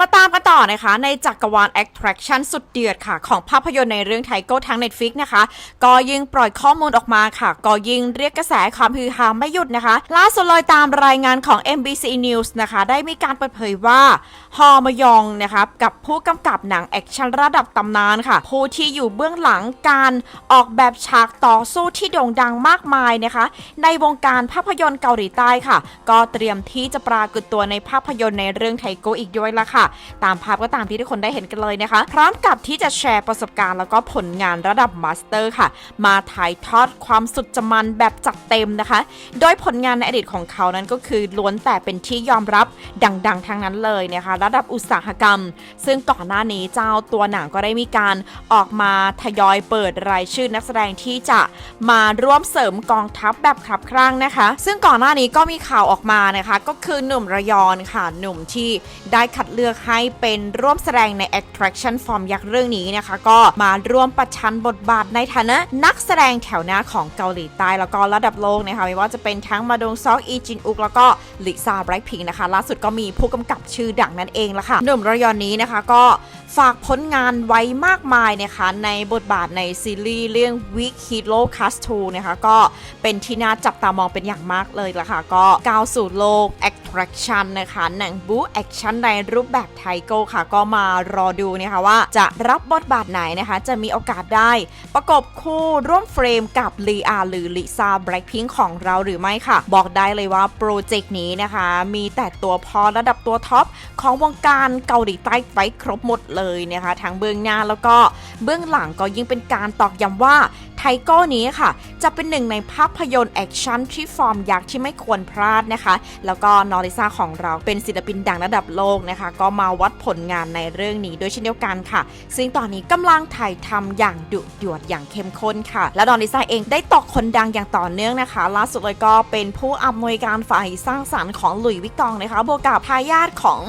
มาตามกันต่อนะคะ ในจักรวาล attraction สุดเดือดค่ะ ของภาพยนตร์ในเรื่องไทโก้ทาง Netflix นะคะ ก็ยิ่งปล่อยข้อมูลออกมาค่ะ ก็ยิ่งเรียกกระแสความฮือฮาไม่หยุดนะคะ ล่าสุดเลยตามรายงานของ MBC News นะคะ ได้มีการเปิดเผยว่า ฮอมยองนะคะกับผู้กำกับหนังแอคชั่นระดับตำนานค่ะ ผู้ที่อยู่เบื้องหลังการออกแบบฉากต่อสู้ที่โด่งดังมากมายนะคะ ในวงการภาพยนตร์เกาหลีใต้ค่ะ ก็เตรียมที่จะปรากฏตัวในภาพยนตร์ในเรื่องไทโก้อีกด้วยละค่ะตามภาพก็ตามที่ทุกคนได้เห็นกันเลยนะคะ พร้อมกับที่จะแชร์ประสบการณ์แล้วก็ผลงานระดับมาสเตอร์ค่ะ มาถ่ายทอดความสุดจะมันแบบจัดเต็มนะคะ โดยผลงานในอดีตของเขานั้นก็คือล้วนแต่เป็นที่ยอมรับดังๆทั้งนั้นเลยนะคะ ระดับอุตสาหกรรม ซึ่งก่อนหน้านี้เจ้าตัวหนังก็ได้มีการออกมาทยอยเปิดรายชื่อนักแสดงที่จะมาร่วมเสริมกองทัพแบบขับครั่งนะคะ ซึ่งก่อนหน้านี้ก็มีข่าวออกมานะคะ ก็คือหนุ่มระยอนค่ะหนุ่มที่ได้คัดเลือกให้เป็นร่วมแสดงใน attraction form ยักษ์เรื่องนี้นะคะ ก็มาร่วมประชันบทบาทในฐานะ นักแสดงแถวหน้าของเกาหลีใต้แล้วก็ระดับโลกนะคะไม่ว่าจะเป็นทั้งมาดงซอกอีจินอุกแล้วก็ลิซ่าไบรท์พิงนะคะ ล่าสุดก็มีผู้กำกับชื่อดังนั่นเองละค่ะหนุ่มระยอนนี้นะคะก็ ฝากผลงานไว้มากมายนะคะในบทบาทในซีรีส์เรื่อง Week Hero Cast 2นะคะก็เป็นที่น่าจับตามองเป็นอย่างมากเลยละค่ะ ก็ก้าวสู่โลก Attraction นะคะหนังบู๊แอคชั่นในรูปแบบไทโก้ค่ะ ก็มารอดูนะคะว่าจะรับบทบาทไหนนะคะ จะมีโอกาสได้ ประกบคู่ร่วมเฟรมกับลีอาหรือลิซ่าแบล็คพิงของเราหรือไม่ค่ะ บอกได้เลยว่าโปรเจกต์นี้นะคะ มีแต่ตัวพอระดับตัวท็อปของวงการเกาหลีใต้ไว้ครบหมดเลยนะคะทั้งเบื้องหน้าแล้วก็เบื้องหลังก็ยิ่งเป็นการตอกย้ำว่า ทโก้นี้ค่ะ จะเป็นหนึ่งในภาพยนตร์แอคชั่นที่ฟอร์มยักษ์ที่ไม่ควรพลาดนะคะ แล้วก็นอริซาของเราเป็นศิลปินดังระดับโลกนะคะ ก็มาวัดผลงานในเรื่องนี้ด้วยเช่นเดียวกันค่ะ ซึ่งตอนนี้กำลังถ่ายทำอย่างดุเดือดอย่างเข้มข้นค่ะ และนอริซาเองได้ตอกคนดังอย่างต่อเนื่องนะคะ ล่าสุดเลยก็เป็นผู้อำนวยการฝ่ายสร้างสรรค์ของหลุยส์วิกตองนะคะบวกกับทายาทของ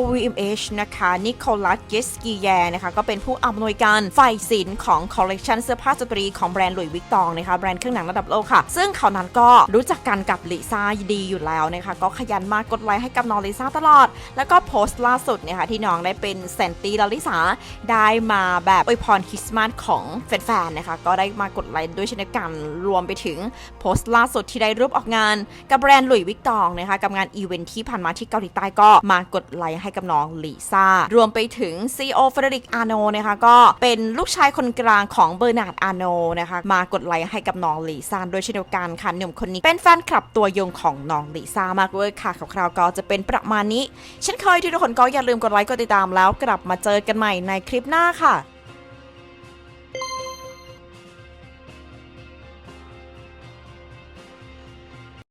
LVMH นะคะนิโคลัสเยสกีแยนะคะก็เป็นผู้อำนวยการฝ่ายศิลป์ของคอลเลกชันเสื้อผ้าสตรีของรนด์หลุยส์วิกตองนะคะแบรนด์เครื่องหนังระดับโลกค่ะ ซึ่งเขานั้นก็รู้จักกันกับลิซ่าดีอยู่แล้วนะคะก็ขยันมากกดไลค์ให้กับน้องลิซ่าตลอด แล้วก็โพสต์ล่าสุดเนี่ยค่ะที่น้องได้เป็นแซนตี้ลลิสาได้มาแบบอวยพรคริสต์มาสของแฟนๆนะคะก็ได้มากดไลค์ด้วยเช่นกันรวมไปถึงโพสต์ล่าสุดที่ได้รูปออกงานกับแบรนด์หลุยส์วิกตองนะคะกับงานอีเวนท์ที่ผ่านมาที่เกาหลีใต้ก็มากดไลค์ให้กับน้องลิซ่ารวมไปถึง CEO เฟรดิกอาโนนะคะก็เป็นลูกชายคนกลางของเบอร์นาร์ดอาโนนะคะมากดไลค์ให้กับน้องลิซ่าด้วยเช่นเดียวกันค่ะหนุ่มคนนี้เป็นแฟนคลับตัวยงของน้องลิซ่ามากเลยค่ะคราวๆก็จะเป็นประมาณนี้เช่นเคยที่ทุกคนก็อย่าลืมกดไลค์กดติดตามแล้วกลับมาเจอกันใหม่ในคลิปหน้าค่ะ